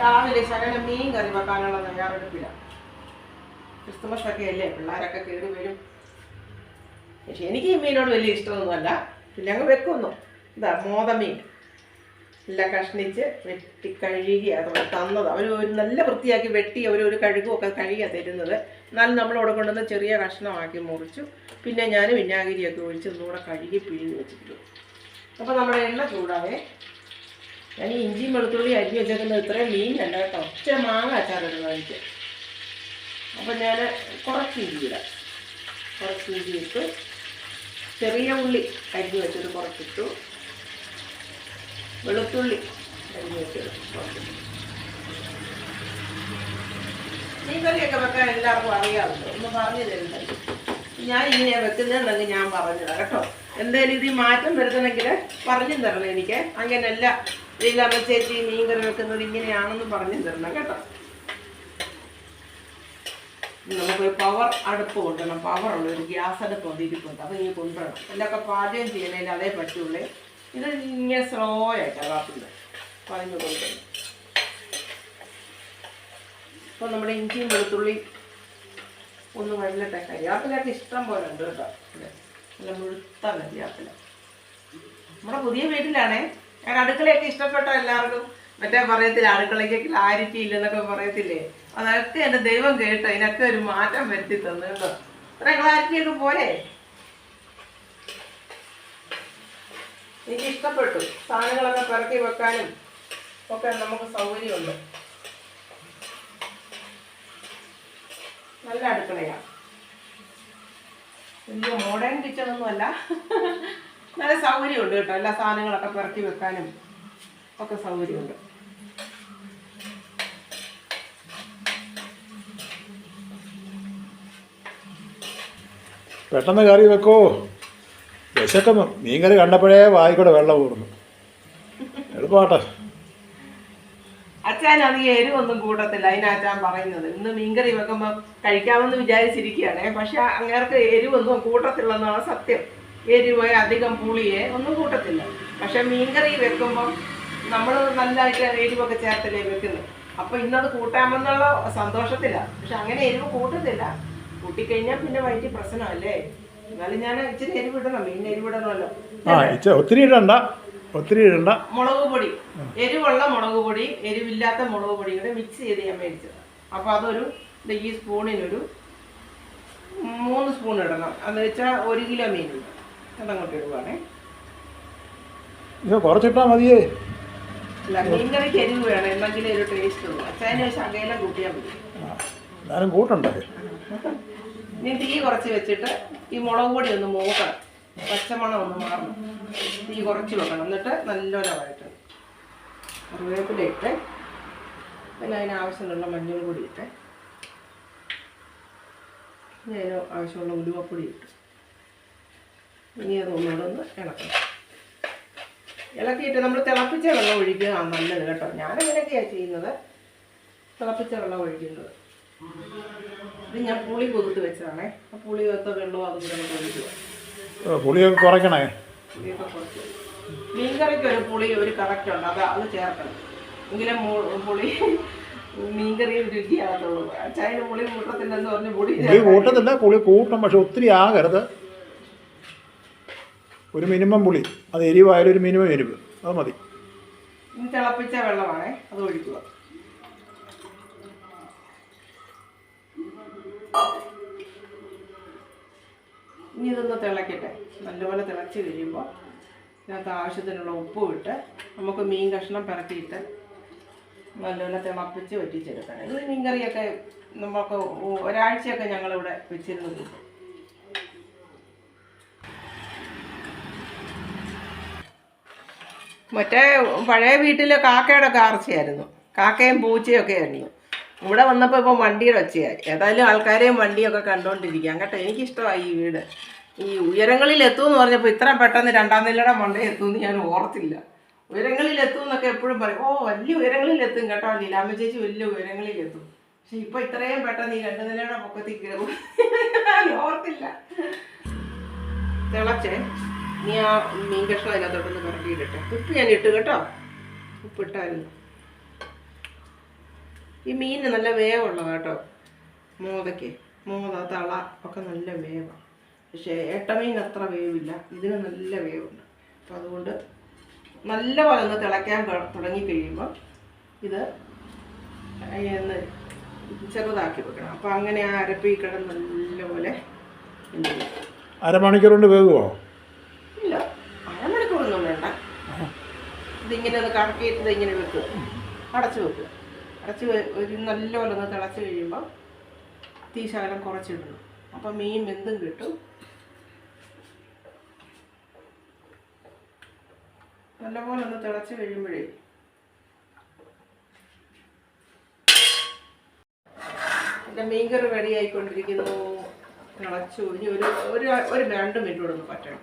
രാവിലെ ശരണ മീൻ കറി വെക്കാനുള്ള തയ്യാറെടുപ്പില്ല. ക്രിസ്തുമസ് ഒക്കെ അല്ലേ പിള്ളേരൊക്കെ കയറി വരും. പക്ഷെ എനിക്ക് ഈ മീനോട് വലിയ ഇഷ്ടമൊന്നുമല്ല. പിന്നെ അങ്ങ് വെക്കുന്നു. ഇതാ മോതമീൻ. എല്ലാം കഷ്ണിച്ച് വെട്ടി കഴുകി അത് തന്നത്. അവർ ഒരു നല്ല വൃത്തിയാക്കി വെട്ടി അവർ ഒരു കഴുകും ഒക്കെ കഴുകിയാണ് തരുന്നത്. എന്നാലും നമ്മൾ അവിടെ കൊണ്ടുവന്ന് ചെറിയ കഷ്ണമാക്കി മുറിച്ചു. പിന്നെ ഞാൻ വിനാഗിരിയൊക്കെ ഒഴിച്ച് ഒന്നുകൂടെ കഴുകി പിഴിഞ്ഞ് വെച്ചിട്ടു അപ്പോൾ നമ്മുടെ എണ്ണ ചൂടാവേ. ഞാൻ ഇഞ്ചിയും വെളുത്തുള്ളി അരിഞ്ഞ് വെച്ചേക്കുന്നത് ഇത്രയും മീനല്ല കേട്ടോ. ഒറ്റ മാങ്ങ അച്ചാറിടുന്നത് എനിക്ക്. അപ്പം ഞാൻ കുറച്ച് ഇഞ്ചി ഇടാം. കുറച്ച് ഇഞ്ചി ഇട്ട് ചെറിയ ഉള്ളി അരിഞ്ഞ് വെച്ചത് കുറച്ചിട്ടു. വെളുത്തുള്ളി അരിഞ്ഞ് വെച്ചത് മീൻ മീൻകറിയൊക്കെ വെക്കാൻ എല്ലാവർക്കും അറിയാമല്ലോ. ഒന്ന് പറഞ്ഞു തരുന്നുണ്ട്. ഞാൻ ഇങ്ങനെയാണ് വെക്കുന്നതെന്നെങ്കിൽ ഞാൻ പറഞ്ഞതാ കേട്ടോ. എന്തായാലും ഇതിൽ മാറ്റം വരുത്തണമെങ്കിൽ പറഞ്ഞു തരണം എനിക്ക്. അങ്ങനെയല്ല. ലീലാമ്മ ചേച്ചി മീൻകറി വെക്കുന്നത് ഇങ്ങനെയാണെന്ന് പറഞ്ഞു തരണം കേട്ടോ. നമുക്കൊരു പവർ അടുപ്പ് കൊണ്ടുവരണം. പവറുള്ള ഒരു ഗ്യാസ് അടുപ്പ് വന്നിരിപ്പുണ്ട്. അത് ഇങ്ങനെ കൊണ്ടുവരണം. എല്ലൊക്കെ പാചകം ചെയ്യുന്നതിൽ അതേ പറ്റുള്ളൂ. ഇത് ഇങ്ങനെ സ്ലോ ആയിട്ടാണ് കാത്തുന്നത് പറഞ്ഞു കൊണ്ടുവരണം. അപ്പോൾ നമ്മുടെ ഇഞ്ചിയും വെളുത്തുള്ളി ഒന്ന് വഴലട്ടെ കരിയാപ്പിലൊക്കെ ഇഷ്ടം പോലെ ഉണ്ട് കേട്ടോ. നല്ല മുഴുത്ത കരിയാപ്പില. നമ്മുടെ പുതിയ വീട്ടിലാണേ ഞാൻ അടുക്കളയൊക്കെ ഇഷ്ടപ്പെട്ട എല്ലാവർക്കും മറ്റേ പറയത്തില്ല അടുക്കളയ്ക്ക് ക്ലാരിറ്റി ഇല്ലെന്നൊക്കെ പറയത്തില്ലേ? അതൊക്കെ എന്റെ ദൈവം കേട്ടോ ഇതിനൊക്കെ ഒരു മാറ്റം വരുത്തി തന്നു കേട്ടോ. ഇത്ര ക്ലാരിറ്റി ഒക്കെ പോലെ എനിക്ക് ഇഷ്ടപ്പെട്ടു. സാധനങ്ങളൊക്കെ പിറക്കി വെക്കാനും ഒക്കെ നമുക്ക് സൗകര്യമുണ്ട്. നല്ല അടുക്കളയാണ് വലിയ മോഡേൺ കിച്ചണൊന്നുമല്ല നല്ല സൗകര്യമുണ്ട് കേട്ടോ. എല്ലാ സാധനങ്ങളൊക്കെ പിറക്കി വെക്കാനും ഒക്കെ സൗകര്യമുണ്ട്. പെട്ടെന്ന് കറി വെക്കോ. വിശക്കുന്നു. മീൻ കറി കണ്ടപ്പോഴേ വായിക്കൂടെ വെള്ളം കൂടുന്നു എളുപ്പമാട്ടെ അച്ഛനാണെങ്കിൽ എരിവൊന്നും കൂട്ടത്തില്ല. അതിനാച്ചാൻ പറയുന്നത്. ഇന്ന് മീൻകറി വെക്കുമ്പോൾ കഴിക്കാമെന്ന് വിചാരിച്ചിരിക്കുകയാണ്. പക്ഷെ അങ്ങേർക്ക് എരിവൊന്നും കൂട്ടത്തില്ലെന്നാണ് സത്യം. എരിവ് അധികം പുളിയെ ഒന്നും കൂട്ടത്തില്ല. പക്ഷെ മീൻകറി വെക്കുമ്പോൾ നമ്മൾ നല്ലതായിട്ട് എരിവൊക്കെ ചേർത്തല്ലേ വെക്കുന്നത്. അപ്പൊ ഇന്നത് കൂട്ടാമെന്നുള്ള സന്തോഷത്തിലാണ് പക്ഷെ അങ്ങനെ എരിവ് കൂട്ടത്തില്ല. കൂട്ടിക്കഴിഞ്ഞാൽ പിന്നെ വൈകിട്ട് പ്രശ്നമല്ലേ? എന്നാലും ഞാൻ ഇച്ചിരി എരിവിടണം. മീൻ എരിവിടണമല്ലോ. ആ ഒത്തിരി ഇടണ്ട. ഒത്തിരി ഇടണ്ട. മുളക് പൊടി. എരിവുള്ള മുളക് പൊടി എരിവില്ലാത്ത മുളക് പൊടി കൂടെ മിക്സ് ചെയ്ത് ഞാൻ മേടിച്ചത്. അപ്പോൾ അതൊരു ഈ സ്പൂണിനൊരു മൂന്ന് സ്പൂൺ ഇടണം. എന്ന് വെച്ചാൽ ഒരു കിലോ മീനുണ്ട് അതങ്ങോട്ട് ഇടുവാണേ. ഇത് കുറച്ചിട്ടാ മതിയേ. മീൻകറിക്ക് എരിവ് വേണം എന്നെങ്കിലേ ഒരു ടേസ്റ്റ് ഉള്ളൂ. അച്ചായന് ശകലം കൂട്ടിയാൽ മതി. ആ, എന്നാലും കൂട്ടണ്ടേ? ഇനി തീ കുറച്ച് വെച്ചിട്ട് ഈ മുളക് പൊടി ഒന്ന് മൂക്കണം. പച്ചമണം ഒന്ന് മാറണം. തീ കുറച്ച് വെക്കണം. എന്നിട്ട് നല്ലോണം വഴറ്റണം. കറിവേപ്പില ഇട്ട് പിന്നെ അതിന് ആവശ്യമുള്ള മഞ്ഞൾ പൊടി ഇട്ട് ഇനി അതിന് ആവശ്യമുള്ള ഉലുവപ്പൊടി ഇട്ട്. ഇനി അത് ഒന്നുകൂടെ ഒന്ന് ഇളക്കണം. ഇളക്കിയിട്ട് നമ്മൾ തിളപ്പിച്ച വെള്ളം ഒഴിക്കുക. നല്ലത് കേട്ടോ. ഞാനങ്ങനെയൊക്കെയാണ് ചെയ്യുന്നത്. തിളപ്പിച്ച വെള്ളം ഒഴിക്കുന്നത്. ഇത് ഞാൻ പുളി കൊതുത്ത് വെച്ചതാണേ. ആ പുളി വെത്ത വെള്ളവും അതും കൂടെ നമുക്ക് ഒഴിക്കുക പുളിയൊക്കെ കുറയ്ക്കണേ? പുളിയൊക്കെ കുറച്ച്. മീൻകറിക്ക് ഒരു പുളി ഒരു കറക്റ്റുണ്ട് അത് അത് ചേർക്കണം. എങ്കിലും പുളി മീൻകറിയും രുചിയാകത്തുള്ളൂ. അച്ചായന് പുളി കൂട്ടത്തില്ലെന്ന് പറഞ്ഞ് പുളി കൂട്ടത്തില്ല. പുളി കൂട്ടും പക്ഷെ ഒത്തിരി ആകരുത്. ഒരു മിനിമം പുളി. അത് എരിവായാലും ഒരു മിനിമം എരിവ്. അത് മതി. തിളപ്പിച്ച വെള്ളമാണേ അത് ഒഴിക്കുക. ഇനി ഇതൊന്ന് തിളക്കട്ടെ. നല്ലപോലെ തിളച്ച് കഴിയുമ്പോൾ ഇതിനകത്ത് ആവശ്യത്തിനുള്ള ഉപ്പും ഇട്ട് നമുക്ക് മീൻ കഷ്ണം പിറക്കിയിട്ട് നല്ലപോലെ തിളപ്പിച്ച് വറ്റിച്ചെടുക്കണം. ഇത് മീൻകറിയൊക്കെ നമുക്ക് ഒരാഴ്ചയൊക്കെ ഞങ്ങളിവിടെ വെച്ചിരുന്നു കൂട്ടും മറ്റേ പഴയ വീട്ടിലെ കാക്കയുടെ കാർച്ചയായിരുന്നു കാക്കയും പൂച്ചയും ഒക്കെ ആയിരുന്നു. ഇവിടെ വന്നപ്പോൾ ഇപ്പം വണ്ടിയുടെ ഒച്ചയായി. ഏതായാലും ആൾക്കാരെയും വണ്ടിയൊക്കെ കണ്ടുകൊണ്ടിരിക്കാം കേട്ടോ എനിക്കിഷ്ടമായി ഈ വീട്. ഈ ഉയരങ്ങളിൽ എത്തുമെന്ന് പറഞ്ഞപ്പോൾ ഇത്ര പെട്ടെന്ന് രണ്ടാം നിലയുടെ മണ്ടയിൽ എത്തുമെന്ന് ഞാൻ ഓർത്തില്ല. ഉയരങ്ങളിൽ എത്തും എന്നൊക്കെ എപ്പോഴും പറയും. ഓ വലിയ ഉയരങ്ങളിൽ എത്തും കേട്ടോ ലീലാമ്മ ചേച്ചി വലിയ ഉയരങ്ങളിൽ എത്തും. പക്ഷെ ഇപ്പൊ ഇത്രയും പെട്ടെന്ന് ഈ രണ്ടു നിലയുടെ പൊക്കത്തിൽ കയറും. ഓർത്തില്ല. തിളച്ചേ. നീ ആ മീൻ കഷ്ണം അതിനകത്തോട്ടൊന്ന് ഇടട്ടെ ഉപ്പ് ഞാൻ ഇട്ട് കേട്ടോ. ഉപ്പിട്ടായിരുന്നു ഈ മീനിന് നല്ല വേവുള്ളതാണ് കേട്ടോ. മോതയ്ക്ക്. മോത തള ഒക്കെ നല്ല വേവാണ് പക്ഷേ ഏട്ടമീൻ അത്ര വേവില്ല. ഇതിന് നല്ല വേവുണ്ട്. അപ്പം അതുകൊണ്ട് നല്ലപോലെ ഒന്ന് തിളയ്ക്കാൻ തുടങ്ങി കഴിയുമ്പോൾ ഇത് ഒന്ന് ചെറുതാക്കി വെക്കണം. അപ്പം അങ്ങനെ ആ അരപ്പി കിടന്ന് നല്ലപോലെ? അരമണിക്കൂർ കൊണ്ട് ഇതിങ്ങനെ ഒന്ന് കറക്കിയിട്ട് ഇതിങ്ങനെ വെക്കുക അടച്ചു വെക്കുക അടച്ച് ഒരു നല്ലപോലെ ഒന്ന് തിളച്ച് കഴിയുമ്പോൾ തീ ശകലം കുറച്ചിടണം. അപ്പം മീൻ വെന്തും കിട്ടും. നല്ലപോലെ ഒന്ന് തിളച്ച് കഴിയുമ്പോഴേ എന്റെ മീൻകറി റെഡി ആയിക്കൊണ്ടിരിക്കുന്നു. തിളച്ചു. ഇനി ഒരു ഒരു രണ്ട് മിനിറ്റ് കൂടെ ഒന്ന് പറ്റണം.